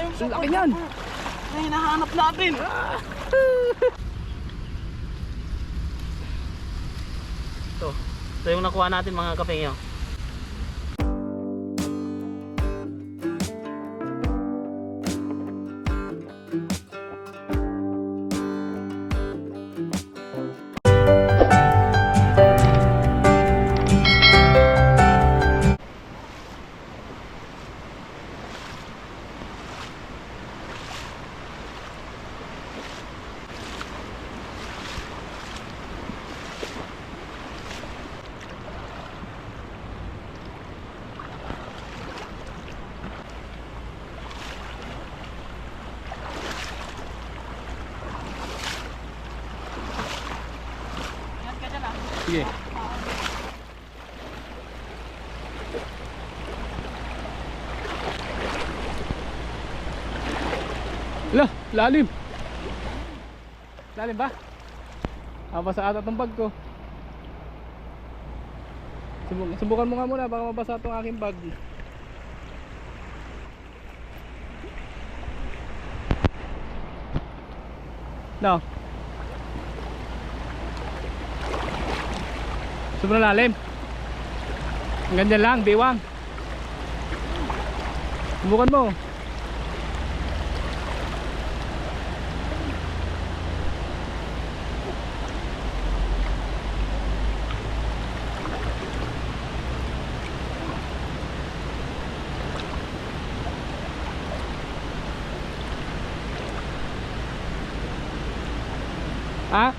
yung Ang super laki niyan. na hinahanap natin. Ito. Ito yung nakuha natin mga kapengyo. Sige. Lah, lalim. Lalim ba? Mabasa ata itong bag ko. Subuk- subukan mo nga muna baka mabasa itong aking bag. No. Sobrang lalim. Hanggang dyan lang, biwang. Subukan mo. Ah?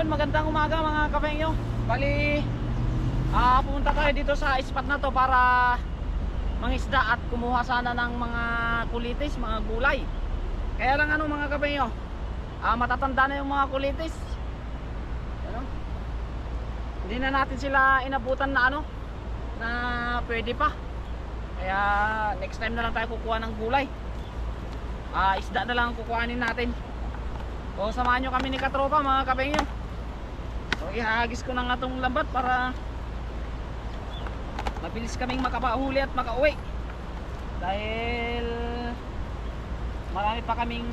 Yun, magandang umaga mga kapengyo. Bali, ah pumunta tayo dito sa spot na to para mangisda at kumuha sana ng mga kulitis, mga gulay. Kaya lang ano mga kapengyo, ah matatanda na yung mga kulitis. Ano? Hindi na natin sila inabutan na ano, na pwede pa. Kaya next time na lang tayo kukuha ng gulay. Ah, isda na lang ang kukuhanin natin. O samahan nyo kami ni Katropa mga kapengyo. So ihagis ko na nga tong lambat para mabilis kaming makapahuli at makauwi. Dahil marami pa kaming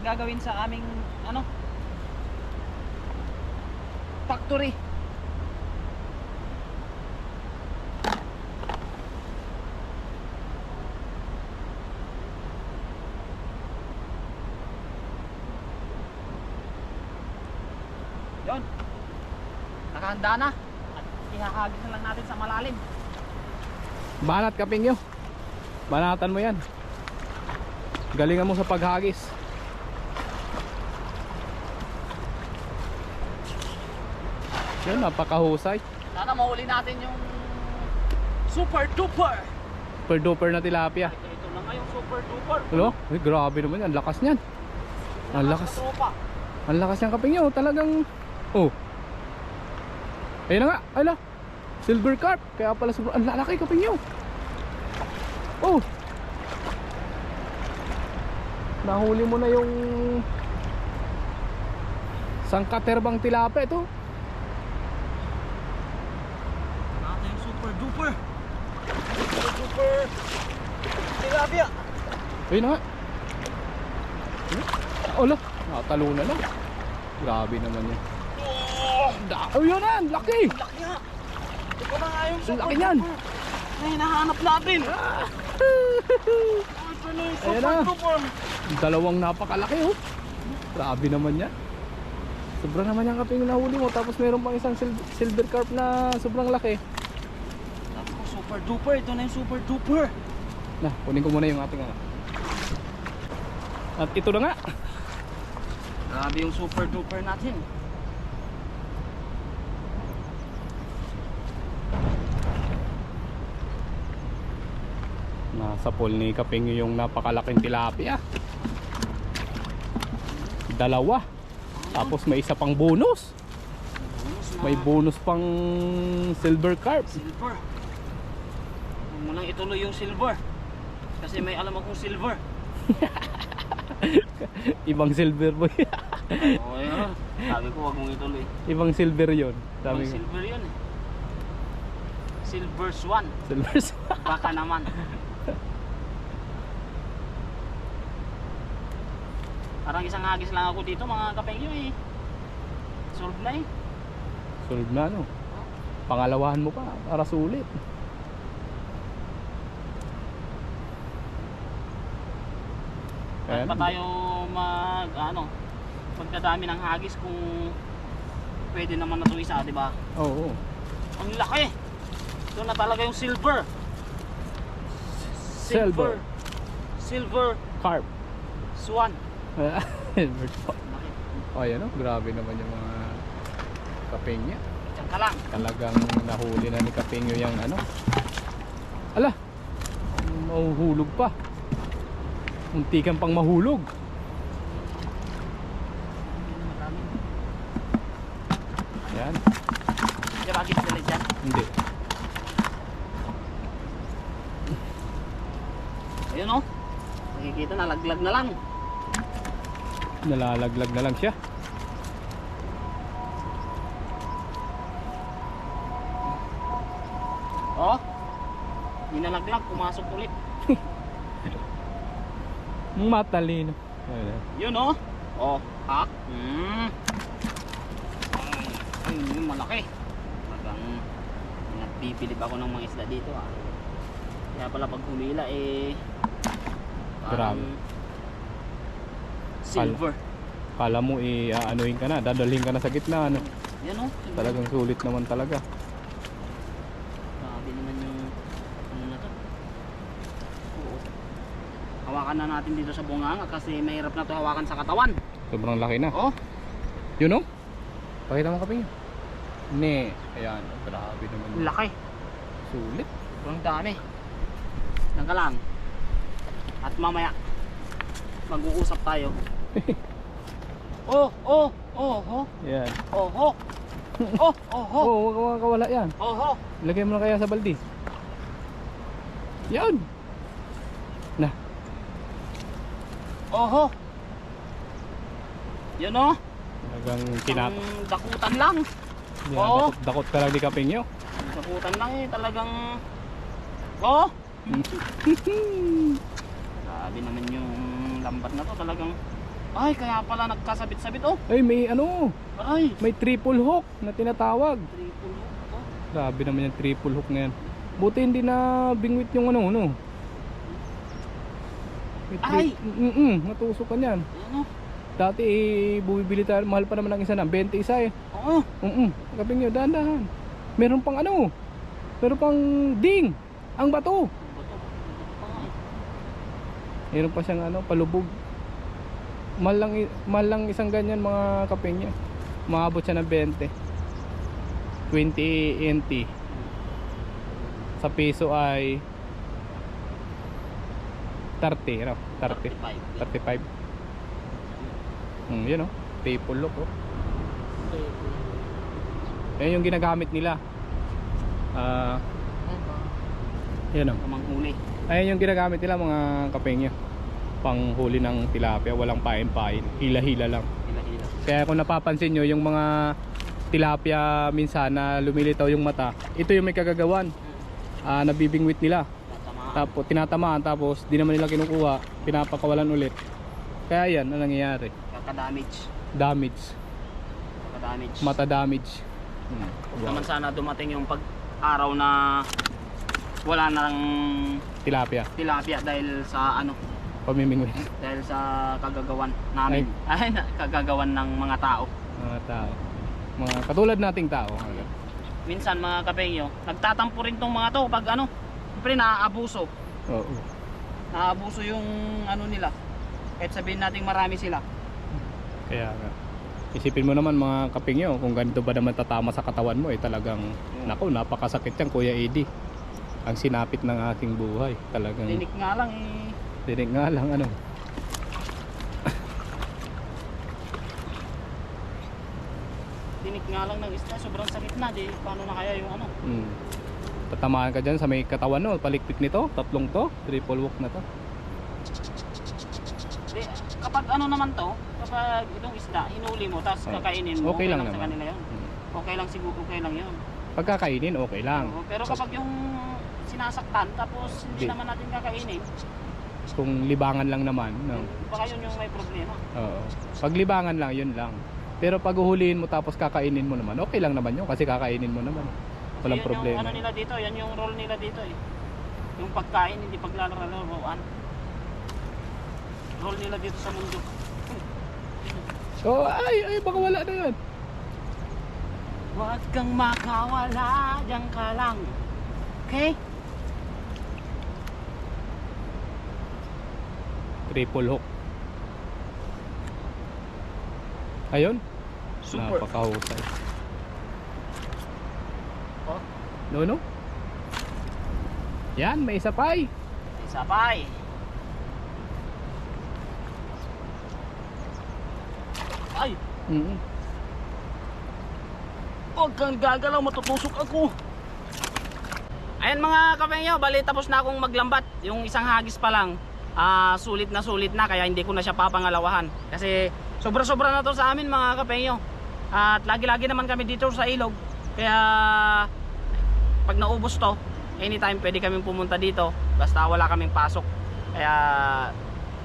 gagawin sa aming ano factory. Yon. Nakahanda na. At ihahagis na lang natin sa malalim. Banat kapingyo. Banatan mo yan. Galingan mo sa paghagis. Yan, napakahusay. Sana mahuli natin yung super duper. Super duper na tilapia. Ito, ito na nga yung super duper. Ano? Uy, grabe naman yan. Lakas niyan. Ang lakas. Ang lakas niyang kapingyo. Talagang... Oh. Ayun na nga. Ala. Silver carp. Kaya pala sobrang... Ang lalaki kapingyo. Oh. Nahuli mo na yung... Sangkaterbang tilapia ito. Yung super duper. Super duper. Tilapia. Ayun na nga. Ala. Nakatalo na lang. Grabe naman yan. Oh, yun na. Laki. laki nga. Ito na nga yung super laki duper na hinahanap natin. Ito na yung Ayan super na. duper. Dalawang napakalaki oh. Grabe naman yan. Sobrang naman yung kaping nahuli mo. Tapos meron pang isang sil- silver carp na sobrang laki. Sabi ko, super duper. Ito na yung super duper. Na, kunin ko muna yung ating ano. At ito na nga. Grabe yung super duper natin. Nasa pool ni Kaping yung napakalaking tilapia. Dalawa. Tapos may isa pang bonus. May bonus pang silver carp. silver. Huwag mo lang ituloy yung silver. Kasi may alam akong silver. Ibang silver boy. Oo, yun. Sabi ko, wag mong ituloy. Ibang silver yun. Sabi ko. silver yun eh. Silver Swan. Silver. Baka naman. Parang isang hagis lang ako dito mga kapengyo eh. Solve na eh. Solve na ano. Pangalawahan mo pa para sulit. Bakit pa tayo mag ano magdadami ng hagis kung pwede naman na ito isa, di ba? Oo. Ang laki. Ito na talaga yung silver. Silver. Silver Carp. swan. Silver pa. Laki. Oh, yan oh. Grabe naman yung mga kapengya. Diyan ka lang. Talagang nahuli na ni Kapengyo yung ano. Ala! Mahuhulog pa. Muntikan pang mahulog. Yan. Hagis nila dyan? Hindi. Ayun oh. Nakikita nalaglag na lang. Nalalaglag na lang siya. Oh. Ninalaglag, pumasok ulit. Matalino. Yun oh. Oh, ha? Hmm. Ay, yun malaki. Talagang nagpipilip ako ng mga isda dito ah. Kaya pala pag humila eh parang Grabe. Silver. Kala mo i-aanohin ka na, dadalhin ka na sa gitna. Ano? Yan oh. silver. Talagang sulit naman talaga. Grabe naman yung ano na to. Oo. Hawakan na natin dito sa bunganga kasi mahirap na to hawakan sa katawan. Sobrang laki na. Oh, Yun oh. Pakita mo kapingyo. Ne. Ayan. Grabe naman. laki. Sulit. Ang dami. Yan ka lang. At mamaya, mag-uusap tayo. oh, oh, oh, oh, Yan. oh, oh, oh, oh, Oo, oh, wag kawala yan. oh, oh. Ilagay mo na kaya sa balde. Yan. Na. oh, oh. Yun oh, Talagang tinat. ang dakutan lang. Yan, Oo. dakot, dakot ka lang ni Kapingyo. Dakutan lang eh, talagang, oh. Grabe naman yung lambat na to, talagang, ay, kaya pala nagkasabit-sabit, oh. Ay, may ano, Ay, may triple hook na tinatawag. triple hook, oh. Grabe naman yung triple hook na yan. Buti hindi na bingwit yung ano, ano. May Ay! Mm-mm, natusukan yan. Ayan oh. Dati eh, bumibili tayo, mahal pa naman ng isa na, 20 isa eh. Oo. Mm-mm, Kapingyo, dahan-dahan. Meron pang ano, meron pang ding, ang bato. Meron pa siyang ano, palubog. Mahal lang, i- mahal lang isang ganyan mga kapengya. Maabot siya ng 20. 20 NT. Sa peso ay 30, ano? 30, 35. Hmm, yun oh. Triple look oh. Yan yung ginagamit nila. Ah, yan oh. Namang huli. Ayan yung ginagamit nila mga kapengya. Panghuli ng tilapia, walang pain-pain. Hila-hila lang. Hila-hila. Kaya kung napapansin nyo, yung mga tilapia minsan na lumilitaw yung mata, ito yung may kagagawan. Ah, nabibingwit nila. Tapos tinatamaan tapos di naman nila kinukuha, pinapakawalan ulit. Kaya yan ang nangyayari. Kaka-damage. Damage, Kaka-damage. mata damage. Hmm. Naman sana dumating yung pag-araw na wala nang Tilapia, tilapia dahil sa ano, pamimingwit. dahil sa kagagawan namin. Ay, na- kagagawan ng mga tao. Mga tao. Mga katulad nating tao. Minsan mga kapengyo, nagtatampo rin tong mga to pag ano, siyempre naaabuso. Oo. Naaabuso yung ano nila. Kahit sabihin nating marami sila. Kaya nga. Isipin mo naman mga kapingyo kung ganito ba naman tatama sa katawan mo eh talagang nako napakasakit yan Kuya Eddie. Ang sinapit ng aking buhay. Talagang Tinik nga lang eh. Dinig nga lang ano. Tinik nga lang ng isda, sobrang sakit na. Di, paano na kaya yung ano? Mm. Tatamaan ka dyan sa may katawan no, palikpik nito, tatlong to, triple walk na to. Di, kapag ano naman to, kapag itong isda, hinuli mo, tapos Oo. kakainin mo, Okay lang sa naman. kanila yun. Okay lang siguro, okay lang yun. Pagkakainin, okay lang. Oo, pero kapag yung sinasaktan, tapos hindi Di- naman natin kakainin, Kung libangan lang naman, no? baka yun yung may problema. Oo. Pag libangan lang, yun lang. Pero pag uhulihin mo tapos kakainin mo naman, okay lang naman yun kasi kakainin mo naman. Walang yun problema. Yung ano nila dito, yan yung role nila dito eh. Yung pagkain, hindi paglalaroan. Role nila dito sa mundo. So, ay, ay, baka wala na yan. Huwag kang makawala, diyan ka lang. Okay? Triple hook. Ayun. Super. Napakahusay. Oh. No, no? Yan, may isa pa eh. Sabay. Ay, Mm huwag kang gagalaw, matutusok ako. Ayan mga kapengyo, bali tapos na akong maglambat. Yung isang hagis pa lang, ah, sulit na sulit na kaya hindi ko na siya papangalawahan. Kasi sobra-sobra na to sa amin mga kapengyo. At lagi-lagi naman kami dito sa ilog. Kaya pag naubos to, anytime pwede kaming pumunta dito basta wala kaming pasok. Kaya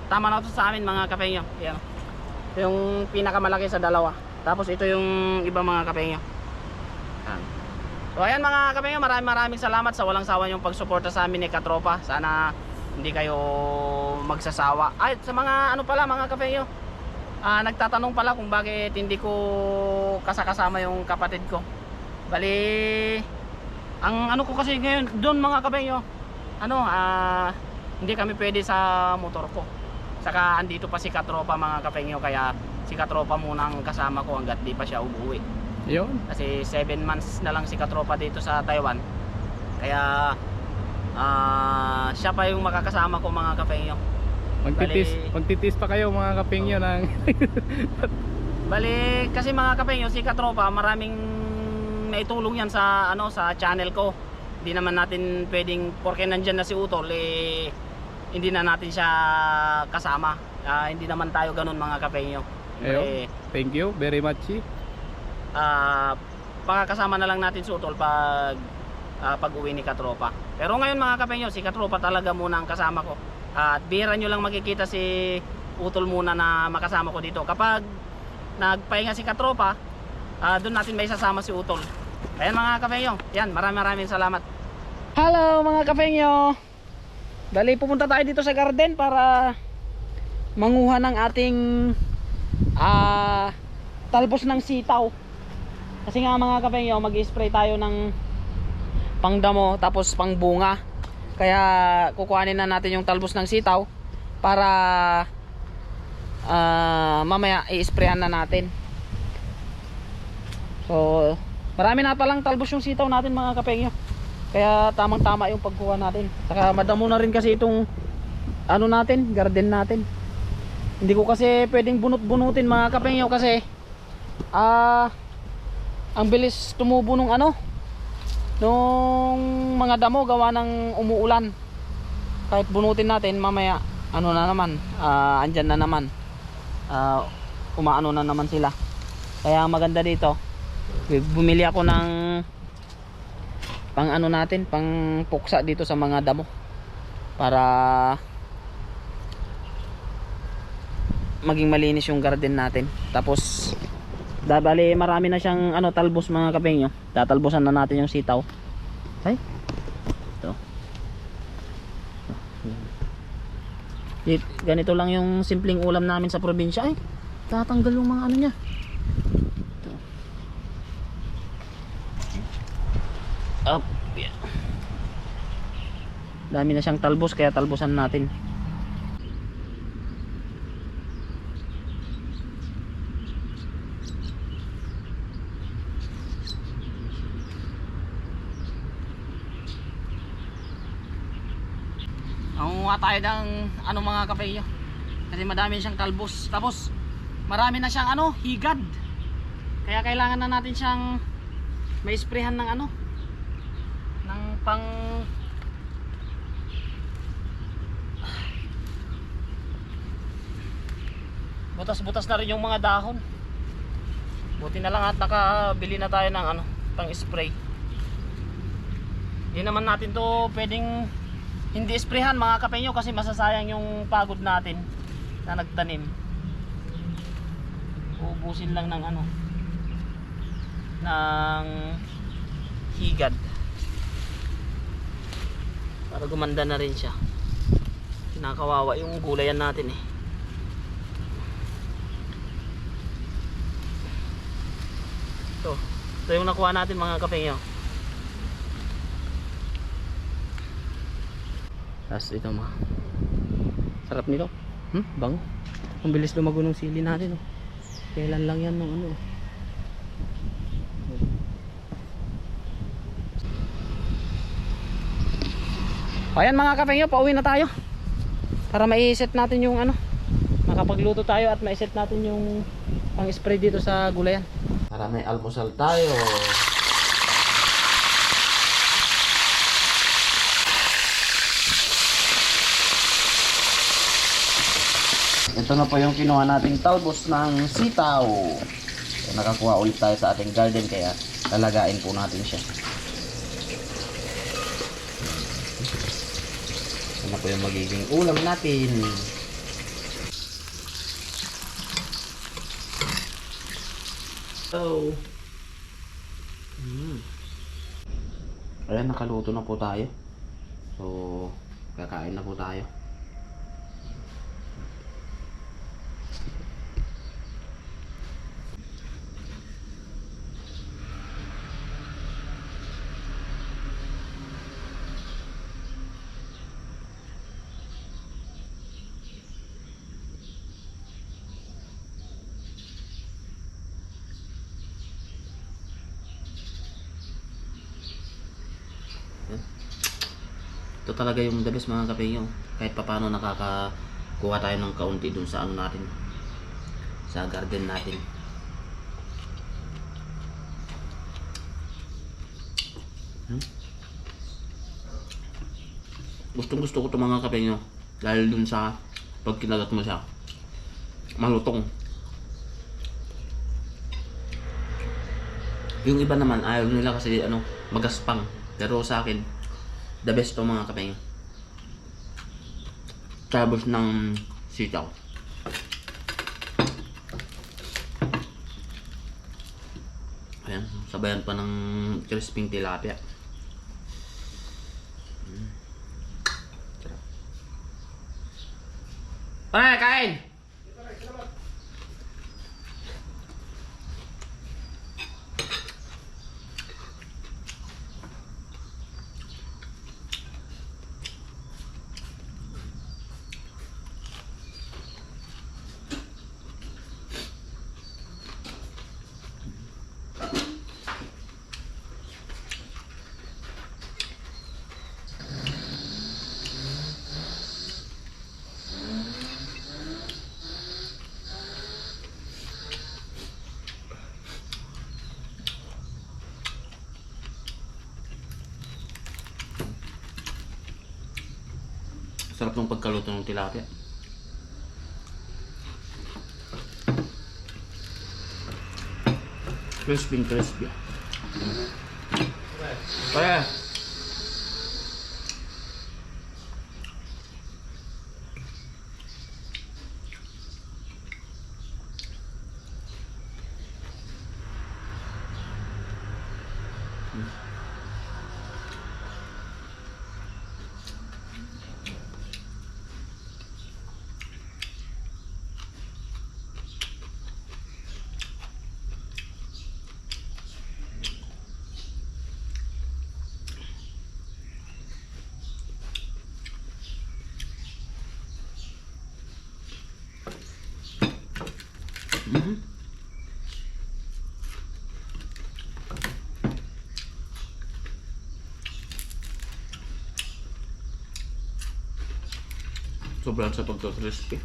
tama na to sa amin mga kapengyo. Yan. Yung pinakamalaki sa dalawa. Tapos ito yung iba mga kapengyo. Yan. So ayan mga kapengyo, maraming maraming salamat sa walang sawa yung pagsuporta sa amin ni Katropa. Sana hindi kayo magsasawa. Ay, sa mga ano pala mga kapengyo. Ah, nagtatanong pala kung bakit hindi ko kasakasama yung kapatid ko. Bali ang ano ko kasi ngayon doon mga kapengyo, ano ah hindi kami pwede sa motor ko. Saka andito pa si Katropa mga kapengyo kaya si Katropa muna ang kasama ko hanggat di pa siya umuwi. Yun. Kasi 7 months na lang si Katropa dito sa Taiwan. Kaya ah siya pa yung makakasama ko mga kapengyo. Magtitis, Bali- magtitis pa kayo mga kapingyo ng Bali kasi mga kapengyo si Katropa maraming naitulong yan sa ano sa channel ko. Hindi naman natin pwedeng porke nandiyan na si Utol eh hindi na natin siya kasama. Ah, hindi naman tayo ganun mga kapengyo. Ayun. Thank you very much. eh. ah pakakasama na lang natin si Utol pag ah, pag-uwi ni Katropa. Pero ngayon mga kapengyo, si Katropa talaga muna ang kasama ko. At bihira nyo lang makikita si Utol muna na makasama ko dito. Kapag nagpahinga si Katropa, ah, doon natin may sasama si Utol. Ayan mga kapengyo, yan, maraming maraming salamat. Hello mga kapengyo! Dali pupunta tayo dito sa garden para manguha ng ating ah talbos ng sitaw. Kasi nga mga kapengyo, mag-spray tayo ng pangdamo tapos pangbunga. Kaya kukuhanin na natin yung talbos ng sitaw para ah, mamaya i-sprayhan na natin. So, marami na palang talbos yung sitaw natin mga kapengyo. Kaya tamang-tama yung pagkuha natin. Saka madamo na rin kasi itong ano natin, garden natin. Hindi ko kasi pwedeng bunot-bunutin mga kapengyo kasi ah ang bilis tumubo nung ano nung mga damo gawa ng umuulan. Kahit bunutin natin mamaya ano na naman, ah andyan na naman. Ah umaano na naman sila. Kaya maganda dito, bumili ako ng pang ano natin, pang puksa dito sa mga damo para maging malinis yung garden natin. Tapos dabali marami na siyang ano talbos mga kapengyo. Tatalbosan na natin yung sitaw. Ay. Ito. Di- Ganito lang yung simpleng ulam namin sa probinsya ay. Tatanggal yung mga ano niya. Ito. Up. Yeah. Dami na siyang talbos kaya talbosan natin. Nangunguha tayo ng ano mga kapeyo. Kasi madami siyang talbos. Tapos marami na siyang ano, higad. Kaya kailangan na natin siyang may sprayhan ng ano ng pang butas-butas na rin yung mga dahon buti na lang at nakabili na tayo ng ano pang spray hindi naman natin to pwedeng hindi sprayhan mga kapenyo kasi masasayang yung pagod natin na nagtanim. Ubusin lang ng ano ng higad. Para gumanda na rin siya. Kinakawawa yung gulayan natin eh. Ito. Ito yung nakuha natin mga kapengyo tapos ito mga sarap nito hmm bango ang bilis lumago ng sili natin oh. kailan lang yan nung ano oh. Ayan mga kapengyo, pauwi na tayo. Para mai-set natin yung ano, makapagluto tayo at mai-set natin yung pang-spray dito sa gulayan. Para may almusal tayo. Ito na po yung kinuha nating talbos ng sitaw. So, nakakuha ulit tayo sa ating garden kaya lalagain po natin siya. Ito na po yung magiging ulam natin. So, mm. Ayan, nakaluto na po tayo. So, kakain na po tayo. Talaga yung the best mga kapengyo. Kahit papano nakakakuha tayo ng kaunti dun sa ano natin. Sa garden natin. Hmm? Gustong gusto ko ito mga kapengyo. Dahil dun sa pag kinagat mo siya. Malutong. Yung iba naman ayaw nila kasi ano magaspang. Pero sa akin, the best to mga kapeng. Tapos ng sitaw. Ayan, sabayan pa ng crisping tilapia. Mm. Sarap. Ay, kain! Sarap ng pagkaluto ng tilapia. Crispy crispy. Kaya. Sobrang sa pagka-crispy.